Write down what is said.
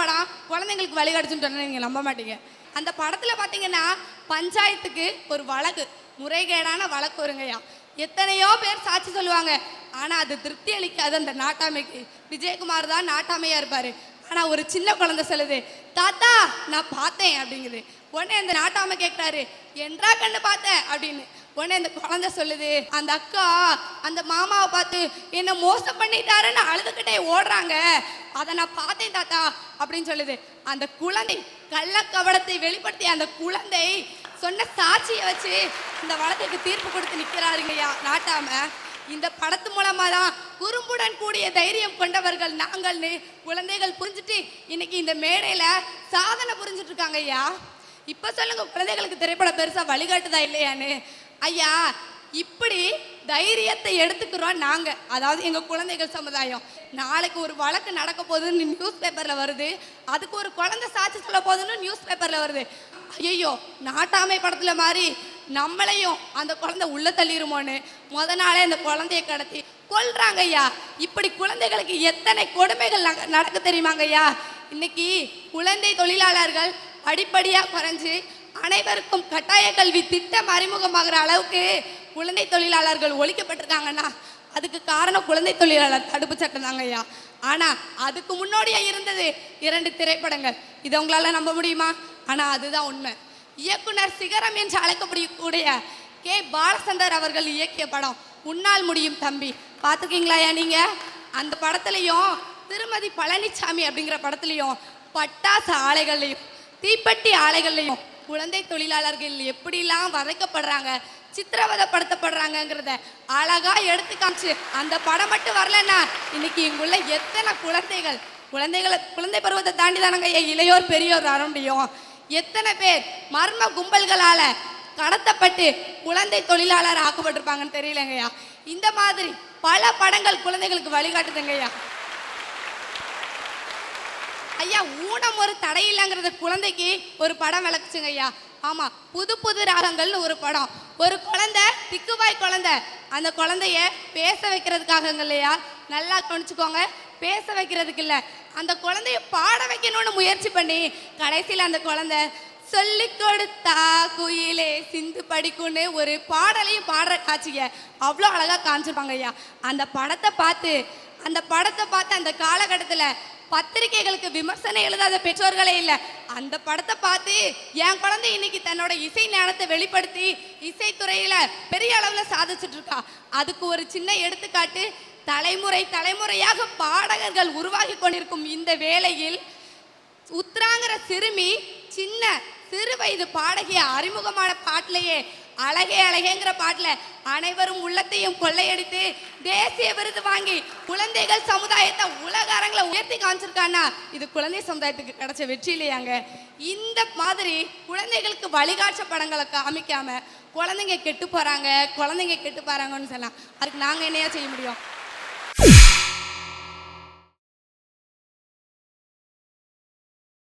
படம் குழந்தைங்களுக்கு வழி கிடச்சுன்னு நீங்கள் நம்ப மாட்டீங்க. அந்த படத்தில் பார்த்தீங்கன்னா பஞ்சாயத்துக்கு ஒரு வழக்கு முறைகேடான வழக்கு வருங்கய்யா எத்தனையோ பேர் சாட்சி சொல்லுவாங்க. ஆனால் அது திருப்தி அளிக்காது அந்த நாட்டாமைக்கு. விஜயகுமார் தான் நாட்டாமையாக இருப்பார். ஆனால் ஒரு சின்ன குழந்தை சொல்லுது தாத்தா நான் பார்த்தேன் அப்படிங்குது. உடனே அந்த நாட்டாமை கேட்குறாரு என்றா கண்டு பார்த்தேன் அப்படின்னு. உடனே அந்த குழந்தை சொல்லுது அந்த அக்கா அந்த மாமாவை பார்த்து என்ன மோசம் பண்ணிட்டாருன்னு அழுதுகிட்டே ஓடுறாங்க. அதை நான் பார்த்தேன் தாத்தா அப்படின்னு சொல்லுது. அந்த குழந்தை கள்ளக்கவடத்தை வெளிப்படுத்திய அந்த குழந்தை சொன்ன சாட்சியை வச்சு இந்த வளத்துக்கு தீர்ப்பு கொடுத்து நிற்கிறாருங்கய்யா நாட்டாம. இந்த படத்து மூலமா தான் குறும்புடன் கூடிய தைரியம் கொண்டவர்கள் நாங்கள்னு குழந்தைகள் புரிஞ்சுட்டு இன்னைக்கு இந்த மேடையில சாதனை புரிஞ்சுட்டு இருக்காங்க ஐயா. இப்போ சொல்லுங்க குழந்தைகளுக்கு திரைப்படம் பெருசாக வழிகாட்டுதா இல்லையான்னு. ஐயா இப்படி தைரியத்தை எடுத்துக்கிறோம் நாங்கள் அதாவது எங்கள் குழந்தைகள் சமுதாயம். நாளைக்கு ஒரு வழக்கு நடக்க போகுதுன்னு நியூஸ் பேப்பரில் வருது. அதுக்கு ஒரு குழந்தை சாட்சி சொல்ல போகுதுன்னு நியூஸ் பேப்பரில் வருது. ஐயோ நாட்டாமை படத்தில் மாதிரி நம்மளையும் அந்த குழந்தை உள்ள தள்ளிருமோன்னு முத நாளே அந்த குழந்தைய கடத்தி கொல்றாங்க ஐயா. இப்படி குழந்தைகளுக்கு எத்தனை கொடுமைகள் நடக்க தெரியுமாங்க ஐயா? இன்னைக்கு குழந்தை தொழிலாளர்கள் படிப்படியாக குறைஞ்சி அனைவருக்கும் கட்டாய கல்வி திட்டம் அறிமுகமாகிற அளவுக்கு குழந்தை தொழிலாளர்கள் ஒழிக்கப்பட்டிருக்காங்கன்னா அதுக்கு காரணம் குழந்தை தொழிலாளர் தடுப்பு சட்டம் தாங்க ஐயா. ஆனால் அதுக்கு முன்னோடியா இருந்தது இரண்டு திரைப்படங்கள். இதை உங்களால் நம்ப முடியுமா? ஆனால் அதுதான் உண்மை. இயக்குனர் சிகரம் என்று அழைக்கப்படக்கூடிய கே. பாலச்சந்தர் அவர்கள் இயக்கிய படம் உன்னால் முடியும் தம்பி பார்த்துருக்கீங்களா நீங்கள் அந்த படத்துலையும் திருமதி பழனிசாமி அப்படிங்கிற படத்துலையும் பட்டாசு ஆலைகள்லையும் தீப்பெட்டி ஆலைகள்லையும் குழந்தை தொழிலாளர்கள் எப்படிலாம் வதைக்கப்படுறாங்க சித்திரவதைப்படுத்தப்படுறாங்கங்கிறத அழகா எடுத்து காமிச்சு. அந்த படம் மட்டும் வரலன்னா இன்னைக்கு இங்குள்ள எத்தனை குழந்தைகள் குழந்தைகளை குழந்தை பருவத்தை தாண்டி தானங்க இளையோர் பெரியோர் வர முடியும். எத்தனை பேர் மர்ம கும்பல்களால கடத்தப்பட்டு குழந்தை தொழிலாளர் ஆக்கப்பட்டிருப்பாங்கன்னு தெரியலங்கய்யா இந்த மாதிரி பல படங்கள் குழந்தைகளுக்கு வழிகாட்டுதுங்கய்யா ஐயா ஊனம் ஒரு தடை இல்லைங்கிறது குழந்தைக்கு ஒரு படம் விளக்குச்சுங்க ஐயா. ஆமாம் புது புது ராகங்கள்னு ஒரு படம். ஒரு குழந்தை திக்குவாய் குழந்தை. அந்த குழந்தைய பேச வைக்கிறதுக்காகங்க இல்லையா? நல்லா கவனிச்சுக்கோங்க பேச வைக்கிறதுக்கு இல்லை. அந்த குழந்தைய பாட வைக்கணும்னு முயற்சி பண்ணி கடைசியில் அந்த குழந்தை சொல்லி கொடுத்தா குயிலே சிந்து படிக்கும்னு ஒரு பாடலையும் பாடுற காட்சிய அவ்வளோ அழகா காமிச்சிருப்பாங்க ஐயா. அந்த படத்தை பார்த்து அந்த படத்தை பார்த்து அந்த காலகட்டத்தில் பத்திரிகைகளுக்கு விமர்சனம் எழுதாத பெற்றோர்களே இல்லை. அந்த படத்தை பார்த்து என் குழந்தை இன்னைக்கு தன்னோட இசை ஞானத்தை வெளிப்படுத்தி இசைத்துறையில பெரிய அளவில் சாதிச்சுட்டு இருக்கா. அதுக்கு ஒரு சின்ன எடுத்துக்காட்டு தலைமுறை தலைமுறையாக பாடகர்கள் உருவாகி கொண்டிருக்கும் இந்த வேளையில் உத்ராங்கிற சிறுமி சின்ன சிறு வயது பாடகிய அறிமுகமான பாட்டிலேயே அழகே அழகேங்கிற பாட்டில் அனைவரும் உள்ளத்தையும் கொள்ளையடித்து தேசிய விருது வாங்கி குழந்தைகள் சமுதாயத்தை உலக அரங்களை உயர்த்தி காமிச்சிருக்கான்னா இது குழந்தை சமுதாயத்துக்கு கிடைச்ச வெற்றி இல்லையாங்க. இந்த மாதிரி குழந்தைகளுக்கு வழிகாட்ச படங்களை காமிக்காம குழந்தைங்க கெட்டு போகிறாங்க குழந்தைங்க கெட்டு போகிறாங்கன்னு சொல்லலாம் அதுக்கு நாங்கள் என்னையா செய்ய முடியும்?